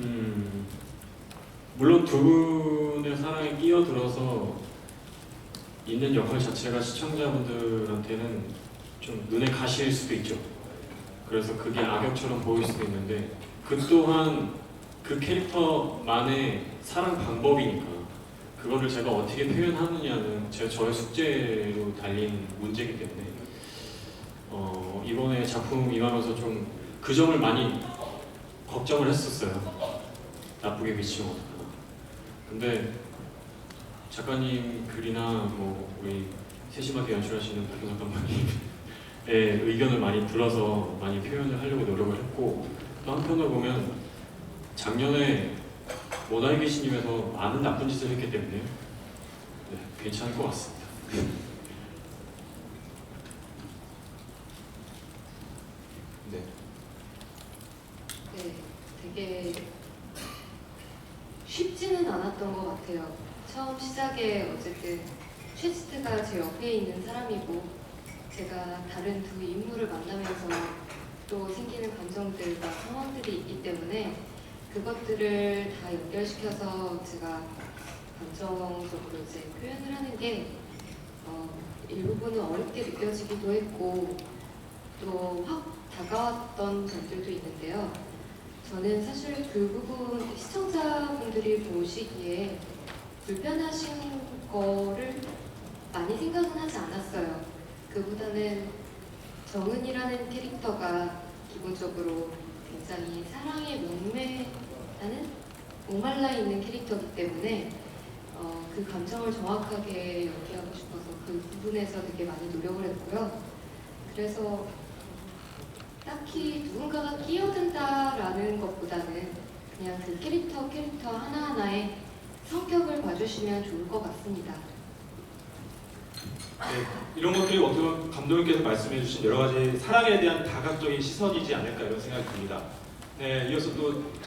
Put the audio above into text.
음, 물론 두 분의 사랑에 끼어들어서 있는 역할 자체가 시청자분들한테는 좀 눈에 가실 수도 있죠. 그래서 그게 악역처럼 보일 수도 있는데 그 또한 그 캐릭터만의 사랑 방법이니까 그거를 제가 어떻게 표현하느냐는 제 저의 숙제로 달린 문제이기 때문에 어, 이번에 작품 임하면서 좀 그 점을 많이 걱정을 했었어요. 나쁘게 어떡하나. 근데 작가님 글이나 뭐 우리 세심하게 연출하시는 박효석 감독님의 의견을 많이 불러서 많이 표현을 하려고 노력을 했고 또 한편으로 보면 작년에 모나이 귀신님에서 많은 나쁜 짓을 했기 때문에 네, 괜찮을 것 같습니다. 네. 네, 되게 쉽지는 않았던 것 같아요. 처음 시작에 어쨌든 쉐스트가 제 옆에 있는 사람이고 제가 다른 두 인물을 만나면서 또 생기는 감정들과 상황들이 있기 때문에 그것들을 다 연결시켜서 제가 감정적으로 이제 표현을 하는 게 어, 일부분은 어렵게 느껴지기도 했고 또 확 다가왔던 점들도 있는데요. 저는 사실 그 부분 시청자분들이 보시기에 불편하신 거를 많이 생각은 하지 않았어요. 그보다는 정은이라는 캐릭터가 기본적으로 굉장히 사랑에 목매라는 목말라 있는 캐릭터이기 때문에 어, 그 감정을 정확하게 연기하고 싶어서 그 부분에서 되게 많이 노력을 했고요. 그래서 딱히 누군가가 것보다는 그냥 그 캐릭터 캐릭터 하나하나의 성격을 봐주시면 좋을 것 같습니다. 네, 이런 것들이 어떻게 보면 감독님께서 말씀해주신 여러 가지 사랑에 대한 다각적인 시선이지 않을까 이런 생각이 듭니다. 네, 이어서 또